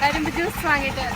കരിമ്പ് ജ്യൂസ് വാങ്ങിയിട്ട്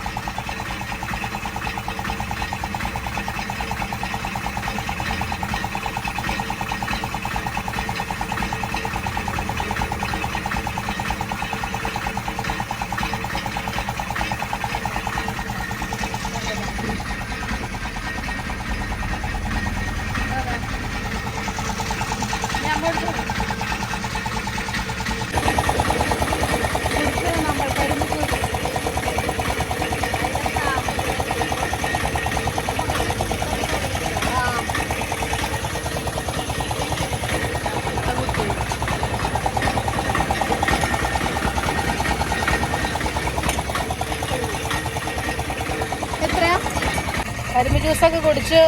ജ്യൂസൊക്കെ കുടിച്ചു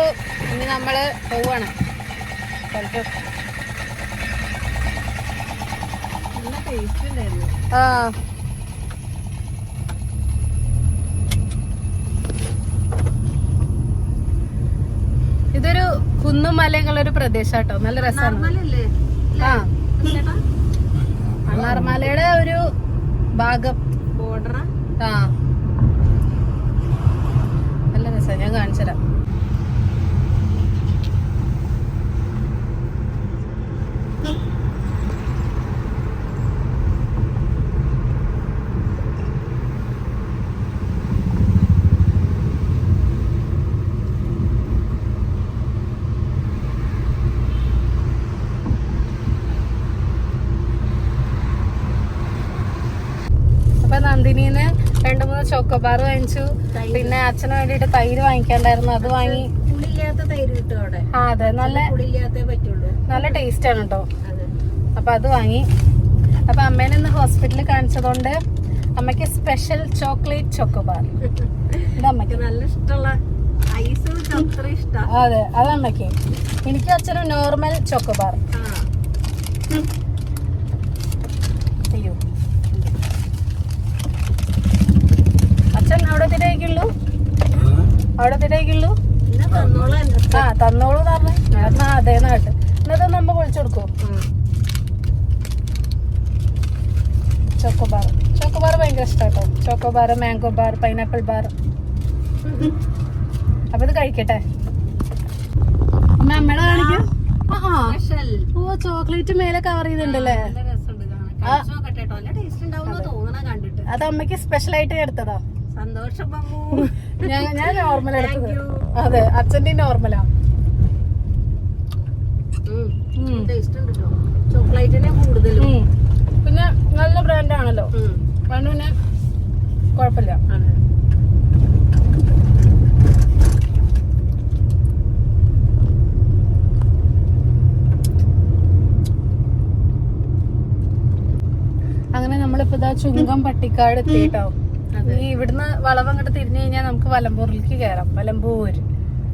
ഇനി നമ്മൾ പോവാണ്. ആ. ഇതൊരു കുന്നും മലയുള്ള പ്രദേശം പ്രദേശാട്ടോ. നല്ല രസമാണ് ആ. ചേട്ടാ ഒരു ഭാഗം. ബോർഡർ ആ. നല്ല രസമാണ് ഞാൻ കാണിച്ചുതരാം. അപ്പൊ നന്ദിനിന്ന് രണ്ടു മൂന്ന് ചോക്കോബാർ വാങ്ങിച്ചു. പിന്നെ അച്ഛന് വേണ്ടിട്ട് തൈര് വാങ്ങിക്കണ്ടായിരുന്നു. അത് വാങ്ങി ആ അതെ. നല്ല നല്ല ടേസ്റ്റ് ആണ് കേട്ടോ അപ്പൊ അത് വാങ്ങി. അപ്പൊ അമ്മേനെ ഇന്ന് ഹോസ്പിറ്റലിൽ കാണിച്ചതുകൊണ്ട് അമ്മയ്ക്ക് സ്പെഷ്യൽ ചോക്ലേറ്റ് ചോക്കോബാർ ഇത് അമ്മയ്ക്ക്. നല്ല ഇഷ്ടമുള്ള അതെ അത് അമ്മയ്ക്ക്. എനിക്ക് അച്ഛനും നോർമൽ ചോക്കോബാർ ആ അയ്യോ അച്ഛൻ അവിടെ തിരക്കുള്ളൂ അവിടെ എന്നാ എന്റെ ആ തന്നോളൂ പറഞ്ഞേ. ഞാൻ അതേ നാട്ട്. എന്നിട്ട് നമ്മ പൊളിച്ചു കൊടുക്കും. Choco bar. ചോക്കോബാർ ഭയങ്കര ഇഷ്ടാട്ടോ. Choco bar mango bar pineapple bar. അപ്പൊ ഇത് കഴിക്കട്ടെ. അമ്മ അമ്മയുടെ കാണിക്കും. ഓ ചോക്ലേറ്റ് മേലെ കവർ ചെയ്തിട്ടുണ്ടല്ലേ? അത് അമ്മയ്ക്ക് സ്പെഷ്യൽ ആയിട്ട് എടുത്തതാ. സന്തോഷം ഞാൻ ഞാൻ നോർമൽ എടുത്തത്. അതെ അച്ഛന്റെ നോർമലാ ടേസ്റ്റ് ഉണ്ട് കേട്ടോ ചോക്ലേറ്റിനെ കൂടുതലും. പിന്നെ നല്ല ബ്രാൻഡ് ആണല്ലോ. ഉം. അതുകൊണ്ട് പിന്നെ കുഴപ്പമില്ല. അങ്ങനെ നമ്മളിപ്പോ ഇതാ ചുങ്കം പട്ടിക്കാട് എത്തിയിട്ടോ. ഈ ഇവിടുന്ന് വളവ് അങ്ങോട്ട് തിരിഞ്ഞു കഴിഞ്ഞാൽ നമുക്ക് വലമ്പൂരിലേക്ക് കയറാം വലമ്പൂര്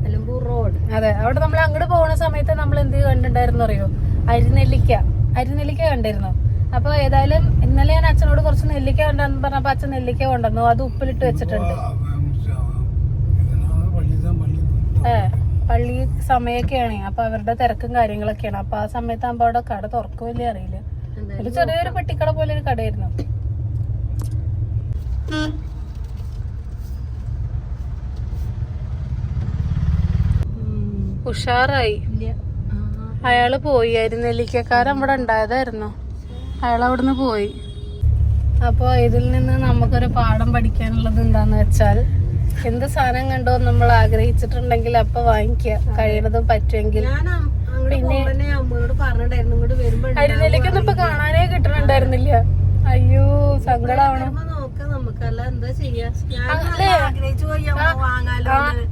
വലമ്പൂർ റോഡ് അതെ അവിടെ നമ്മൾ അങ്ങോട്ട് പോകുന്ന സമയത്ത് നമ്മൾ എന്ത് കണ്ടിട്ടുണ്ടായിരുന്നു അറിയോ അരിനെല്ലിക്ക അരിനെല്ലിക്ക കണ്ടിരുന്നു അപ്പൊ ഏതായാലും ഇന്നലെ ഞാൻ അച്ഛനോട് കുറച്ച് നെല്ലിക്ക കൊണ്ടുവന്ന് പറഞ്ഞപ്പോ അച്ഛൻ നെല്ലിക്ക കൊണ്ടുവന്നു അത് ഉപ്പിലിട്ട് വെച്ചിട്ടുണ്ട് ഏ പള്ളി സമയൊക്കെയാണ് അപ്പൊ അവരുടെ തിരക്കും കാര്യങ്ങളൊക്കെയാണ് അപ്പൊ ആ സമയത്ത് ആകുമ്പോ അവിടെ കട തുറക്കുമില്ലേ അറിയില്ല ഒരു ചെറിയൊരു പെട്ടിക്കട പോലെ ഒരു കടയായിരുന്നു ഉഷാറായി. അയാൾ പോയി. അരിനെല്ലിക്കക്കാരൻ ഇവിടെ ഉണ്ടായതായിരുന്നു. അയാൾ അവിടുന്ന് പോയി. അപ്പൊ ഇതിൽ നിന്ന് നമുക്കൊരു പാഠം പഠിക്കാനുള്ളത് എന്താന്ന് വെച്ചാൽ എന്ത് സാധനം കണ്ടോ നമ്മൾ ആഗ്രഹിച്ചിട്ടുണ്ടെങ്കിൽ അപ്പൊ വാങ്ങിക്ക കഴിയണതും പറ്റുമെങ്കിൽ. പിന്നെ അം- അങ്ങോട്ട് പോകുമ്പോ അമ്മയോട് പറഞ്ഞിട്ടായിരുന്നു ഇങ്ങോട്ട് വരുമ്പോ അരിനെല്ലിക്കൊന്നും ഇപ്പൊ കാണാനേ കിട്ടണുണ്ടായിരുന്നില്ല. അയ്യോ സങ്കടാവണം.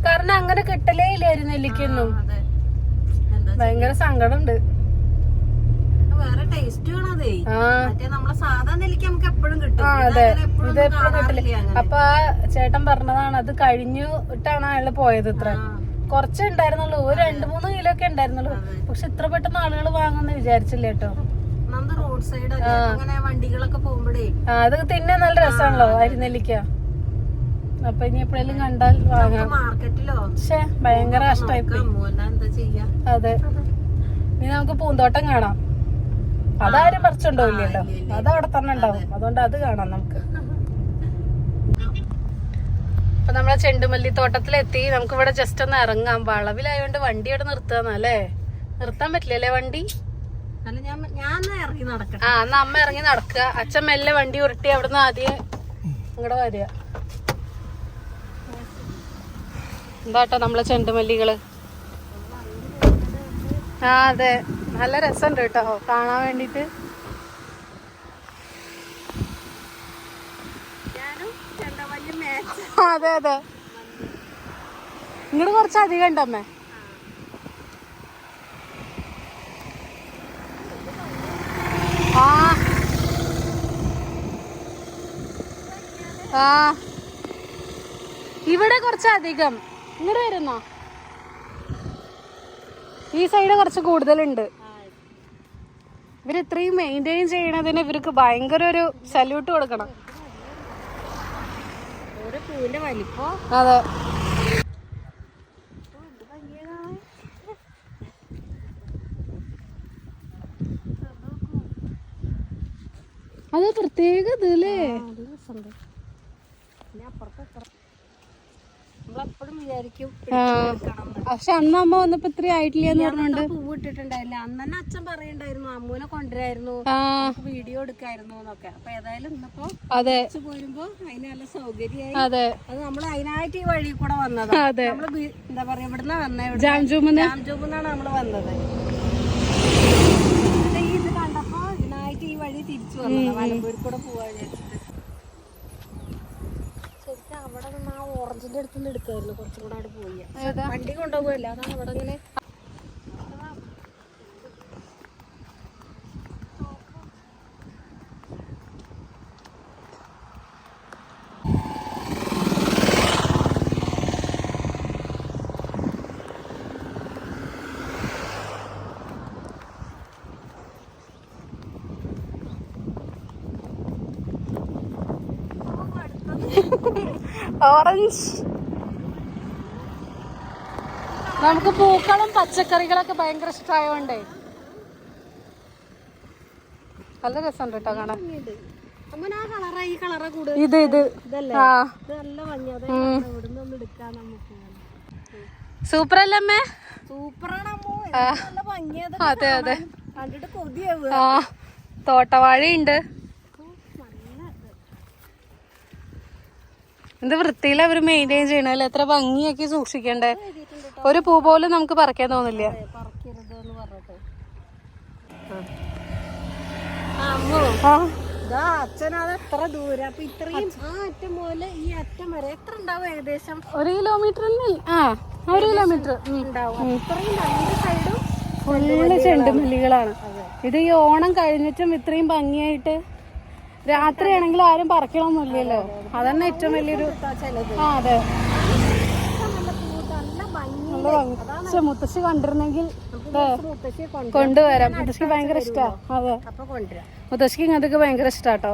കാരണം അങ്ങനെ കിട്ടലേ ഇല്ലായിരുന്നു എന്താ ഭയങ്കര സങ്കടമുണ്ട്. വേറെ ടേസ്റ്റ്. അപ്പൊ ആ ചേട്ടൻ പറഞ്ഞതാണ് അത് കഴിഞ്ഞിട്ടാണ് അയാൾ പോയത് ഇത്ര. കുറച്ചേ ഉണ്ടായിരുന്നുള്ളൂ. ഒരു രണ്ട് മൂന്ന് കിലോ ഒക്കെ ഉണ്ടായിരുന്നുള്ളൂ. പക്ഷെ ഇത്ര പെട്ടെന്ന് ആളുകൾ വാങ്ങുമെന്ന് വിചാരിച്ചില്ല കേട്ടോ. റോഡ് സൈഡ് അങ്ങനെ വണ്ടികളൊക്കെ പോകുമ്പോഴേ. അത് തിന്നാൻ നല്ല രസാണല്ലോ അരിനെല്ലിക്ക അപ്പൊ ഇനി എപ്പോഴെങ്കിലും കണ്ടാൽ വാങ്ങാം. മാർക്കറ്റിലോ പക്ഷെ ഭയങ്കര കഷ്ടമായി അതെ. ഇനി നമുക്ക് പൂന്തോട്ടം കാണാം. അതാരും പറിച്ചുണ്ടാവില്ലല്ലോ. അത് അവിടെ തന്നെ ഉണ്ടാവും. അതുകൊണ്ട് അത് കാണാം നമുക്ക്. അപ്പൊ നമ്മളെ ചെണ്ടുമല്ലി തോട്ടത്തിലെത്തി. നമുക്ക് ഇവിടെ ജസ്റ്റ് ഒന്ന് ഇറങ്ങാം. വളവിലായോണ്ട് വണ്ടി ഇവിടെ നിർത്താന്നല്ലേ നിർത്താൻ പറ്റില്ലല്ലേ വണ്ടി? ആ എന്നാ അമ്മ ഇറങ്ങി നടക്കുക. അച്ഛൻ മെല്ലെ വണ്ടി ഉരുട്ടി അവിടുന്ന് ആദ്യം ഇങ്ങടെ വരിക. എന്താട്ടോ നമ്മളെ ചെണ്ടുമല്ലികൾ? ആ അതെ. നല്ല രസമുണ്ട് കേട്ടോ. കാണാൻ വേണ്ടിട്ട് അതെ അതെ. ഇങ്ങോട്ട് കുറച്ച് അധികം ഉണ്ടമ്മേ ആ. ആ. ഇവിടെ കുറച്ചധികം. ഇങ്ങനെ ഇങ്ങോട്ട് വരുന്നോ? ഈ സൈഡ് കുറച്ച് കൂടുതലുണ്ട്. ഇവർ ഇത്രയും മെയിന്റെയിൻ ചെയ്യണതിന് ഇവർക്ക് ഭയങ്കര ഒരു സല്യൂട്ട് കൊടുക്കണം. അതെ. അത് പ്രത്യേക ഇതല്ലേ പക്ഷെ അന്ന് അമ്മ വന്നപ്പോ ഇത്ര ആയിട്ടില്ല എന്ന് പറഞ്ഞോണ്ട്. പൂവ് ഇട്ടിട്ടുണ്ടായില്ല. അന്ന് തന്നെ അച്ഛൻ പറയണ്ടായിരുന്നു അമ്മൂനെ കൊണ്ടുവരായിരുന്നു വീഡിയോ എടുക്കായിരുന്നു എന്നൊക്കെ. അപ്പൊ ഏതായാലും ഇന്നിപ്പോ അതെ. പോരുമ്പോ അതിന് നല്ല സൗകര്യമായി. അതെ. അത് നമ്മൾ അതിനായിട്ട് ഈ വഴി കൂടെ വന്നത്. നമ്മൾ എന്താ പറയാ ഇവിടുന്ന് വന്നേ ജാംജൂമെന്ന്? ജാംജൂബിന്നാണ് നമ്മൾ വന്നത് എന്നിട്ട് ഈ ഇത് കണ്ടപ്പോ ഇതിനായിട്ട് ഈ വഴി തിരിച്ചു വന്നത് മലമ്പൂരിൽ കൂടെ പോവാ വിചാരിച്ചിട്ട്. ശരിക്കും അവിടെ നിന്ന് ആ ഓറഞ്ചിന്റെ അടുത്തുനിന്ന് എടുക്കായിരുന്നു കുറച്ചും കൂടെ അവിടെ പോയി. വണ്ടി കൊണ്ടുപോകല്ല അതാണ് അവിടെ ഇങ്ങനെ ഓറഞ്ച് നമുക്ക് പൂക്കളും പച്ചക്കറികളൊക്കെ ഭയങ്കര ഇഷ്ടമായോണ്ടേ നല്ല രസമുണ്ട് കേട്ടോ കാണാൻ. ഇത്. ഇത് സൂപ്പർ അല്ലേ അമ്മേ? അതെ അതെ. തോട്ടവാഴയുണ്ട്. എന്ത് വൃത്തിയിൽ അവർ മെയിന്റെയിൻ ചെയ്യണല്ലേ എത്ര ഭംഗിയാക്കി സൂക്ഷിക്കണ്ടേ? ഒരു പൂ പോലും നമുക്ക് പറിക്കാൻ തോന്നില്ല. ഒരു കിലോമീറ്റർ ആ ഒരു കിലോമീറ്റർ. ഫുള്ള് ചെണ്ടുമല്ലികളാണ്. ഇത് ഈ ഓണം കഴിഞ്ഞിട്ടും ഇത്രയും ഭംഗിയായിട്ട് രാത്രിയാണെങ്കിൽ ആരും പറിക്കണമൊന്നുമില്ലല്ലോ അതന്നെ ഏറ്റവും വലിയൊരു ആ അതെ. പക്ഷെ മുത്തശ്ശി കണ്ടിരുന്നെങ്കിൽ കൊണ്ടുവരാം. മുത്തശ്ശിക്ക് ഭയങ്കര ഇഷ്ടാ. അതെ. മുത്തശ്ശിക്ക് ഇങ്ങനത്തൊക്കെ ഭയങ്കര ഇഷ്ടാട്ടോ.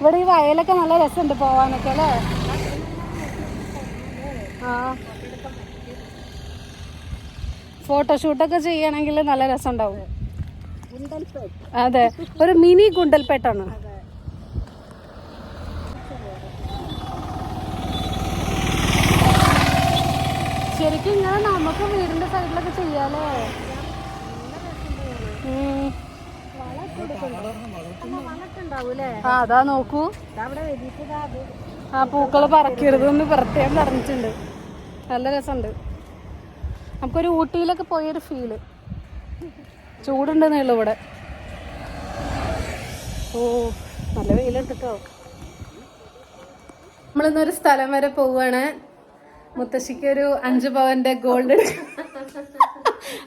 ഇവിടെ ഈ വയലൊക്കെ നല്ല രസമുണ്ട് പോവാനൊക്കെ അല്ലേ? ആ. ഫോട്ടോഷൂട്ടൊക്കെ ചെയ്യണമെങ്കിൽ നല്ല രസമുണ്ടാവും. അതെ ഒരു മിനി ഗുണ്ടൽപേട്ടാണ്. ശരിക്കും ഇങ്ങനെ നമുക്ക് വീടിന്റെ സൈഡിലൊക്കെ ചെയ്യാലോ? അതാ നോക്കൂ. ആ പൂക്കൾ പറിക്കരുതെന്ന് പ്രത്യേകം പറഞ്ഞിട്ടുണ്ട്. നല്ല രസമുണ്ട്. നമുക്കൊരു ഊട്ടിയിലൊക്കെ പോയൊരു ഫീൽ ചൂടുണ്ടെന്നേ ഉള്ളൂ ഇവിടെ. ഓ നല്ല വെയിലുണ്ട് കേട്ടോ നമ്മളിന്നൊരു സ്ഥലം വരെ പോവാണ്. മുത്തശ്ശിക്ക് ഒരു അഞ്ചു പവന്റെ ഗോൾഡ്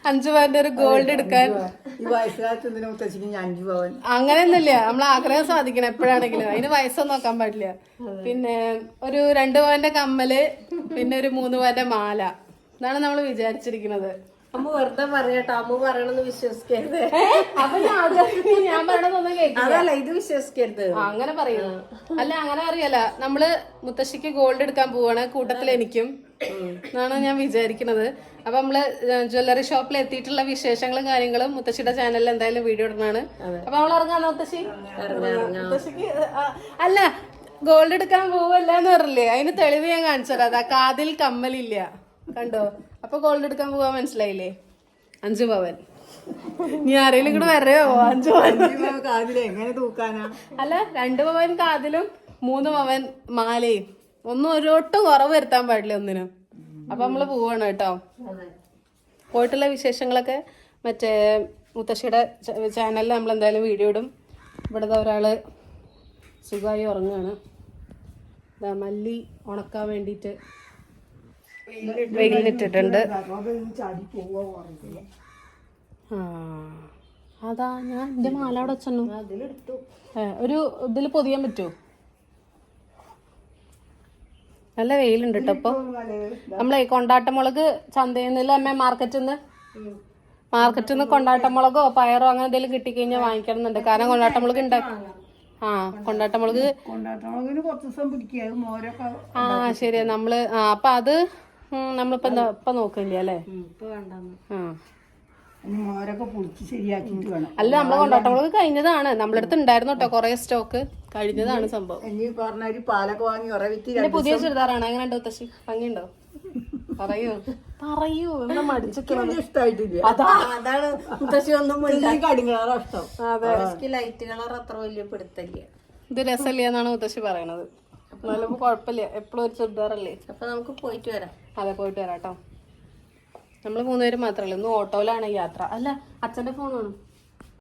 അഞ്ചു പവന്റെ ഒരു ഗോൾഡ് എടുക്കാൻ അങ്ങനെയൊന്നുമില്ല. നമ്മൾ ആഗ്രഹം സാധിക്കണം എപ്പോഴാണെങ്കിലും. അതിന് വയസ്സൊന്നും നോക്കാൻ പാടില്ല. പിന്നെ ഒരു രണ്ടു പവന്റെ കമ്മൽ പിന്നെ ഒരു മൂന്ന് പവന്റെ മാല. എന്നാണ് നമ്മൾ വിചാരിച്ചിരിക്കുന്നത്. അമ്മ വെറുതെ പറയട്ടോ അമ്മ പറയണമെന്ന് വിശ്വസിക്കരുത്. അപ്പൊ ഞാൻ ആഗ്രഹിക്കുന്നത് ഞാൻ പറയണതൊന്നും കേൾക്കില്ല അതല്ല ഇത് വിശ്വസിക്കരുത്. അങ്ങനെ പറയുന്നു അല്ല അങ്ങനെ അറിയല്ല. നമ്മൾ മുത്തശ്ശിക്ക് ഗോൾഡ് എടുക്കാൻ പോവാണ്. കൂട്ടത്തിൽ എനിക്കും. എന്നാണ് ഞാൻ വിചാരിക്കുന്നത് അപ്പൊ നമ്മൾ ജ്വല്ലറി ഷോപ്പിൽ എത്തിയിട്ടുള്ള വിശേഷങ്ങളും കാര്യങ്ങളും മുത്തശ്ശിയുടെ ചാനലിൽ എന്തായാലും വീഡിയോ ഇടുന്നതാണ് അപ്പൊ നമ്മൾ ഇറങ്ങാന്നോ മുത്തശ്ശി? മുത്തശ്ശിക്ക് അല്ല ഗോൾഡ് എടുക്കാൻ പോവല്ല എന്ന് പറഞ്ഞില്ലേ? അതിന് തെളിവ് ഞാൻ കാണിച്ചു തരാം അതാ കാതിൽ കമ്മലില്ല. കണ്ടോ? അപ്പൊ ഗോൾഡ് എടുക്കാൻ പോവാൻ മനസ്സിലായില്ലേ? അഞ്ചു പവൻ. നീ ആരെങ്കിലും കൂടെ വരയോ? അഞ്ചു എങ്ങനെ തൂക്കാനാ? അല്ല രണ്ട് പവൻ കാതിലും മൂന്ന് പവൻ മാലയും. ഒന്നും ഒരോട്ടും കുറവ് വരുത്താൻ പാടില്ല ഒന്നിനും. അപ്പൊ നമ്മൾ പോവാണ് കേട്ടോ. പോയിട്ടുള്ള വിശേഷങ്ങളൊക്കെ മറ്റേ മുത്തശ്ശിയുടെ ചാനലിൽ നമ്മൾ എന്തായാലും വീഡിയോ ഇടും. ഇവിടുത്തെ ഒരാൾ സുഖമായി ഉറങ്ങുകയാണ് മല്ലി ഉണക്കാൻ വേണ്ടിയിട്ട് വെയിലിട്ടിട്ടുണ്ട് അത് ഞാൻ എന്റെ മാല അവിടെ വെച്ചു ഒരു ഇതിൽ പൊതിയാൻ പറ്റുമോ നല്ല വെയിലുണ്ട് കേട്ടോ ഇപ്പൊ. നമ്മളെ കൊണ്ടാട്ടമുളക് ചന്തയിൽ നിന്നല്ല അമ്മ മാർക്കറ്റിൽ നിന്ന് മാർക്കറ്റിൽ നിന്ന് കൊണ്ടാട്ടമുളകോ പയറോ അങ്ങനെ എന്തെങ്കിലും കിട്ടിക്കഴിഞ്ഞാൽ വാങ്ങിക്കണം എന്നുണ്ട് കാരണം കൊണ്ടാട്ടമുളക് ഉണ്ടാക്കി ആ കൊണ്ടാട്ടമുളക് കൊണ്ടാട്ടമുളകിന് കുറച്ച് ദിവസം പിടിക്കുക അത് മോരൊക്കെ ആ ശരിയാ. നമ്മൾ ആ അപ്പൊ അത് നമ്മളിപ്പോ എന്താ ഇപ്പൊ നോക്കില്ല അല്ലേ മോരൊക്കെ പൊളിച്ച് വേണം. നമ്മളെ കൊണ്ടാട്ടമുളക് കഴിഞ്ഞതാണ്. നമ്മളടുത്ത് ഉണ്ടായിരുന്നു കേട്ടോ കൊറേ സ്റ്റോക്ക്. കഴിഞ്ഞതാണ് സംഭവം. ഇനി പറഞ്ഞൊരു പാലൊക്കെ വാങ്ങി ഉറ വിറ്റ് എന്റെ പുതിയ ചുരിദാറാണ്? എങ്ങനെ ഉണ്ടോ തശി ഭംഗിയുണ്ടോ? പറയൂ. പറയൂ എന്താ മടിച്ചൊക്കെ ഇഷ്ടമായിട്ടില്ല അതാ. അതാണ് മുത്തശ്ശി ഒന്നും ഇഷ്ടം. ലൈറ്റ് കളർ അത്ര വലിയ പിടുത്തല്ല ഇത് രസമില്ല എന്നാണ് മുത്തശ്ശി പറയണത്. എന്നാലും കുഴപ്പമില്ല. എപ്പോഴും ഒരു ചുരിദാറല്ലേ? അപ്പൊ നമുക്ക് പോയിട്ട് വരാം. അതെ പോയിട്ട് വരാം കേട്ടോ. നമ്മൾ മൂന്നുപേരും മാത്രമല്ല? ഇന്ന് ഓട്ടോയിലാണ് യാത്ര. അല്ല അച്ഛന്റെ ഫോണാണ്?